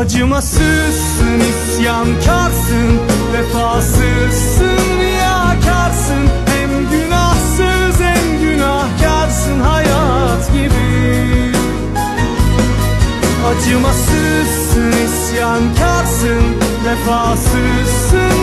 Acımasızsın, isyankarsın Vefasızsın, riyakarsın. Hem günahsız hem günahkarsın hayat gibi. Acımasızsın, isyankarsın Vefasızsın,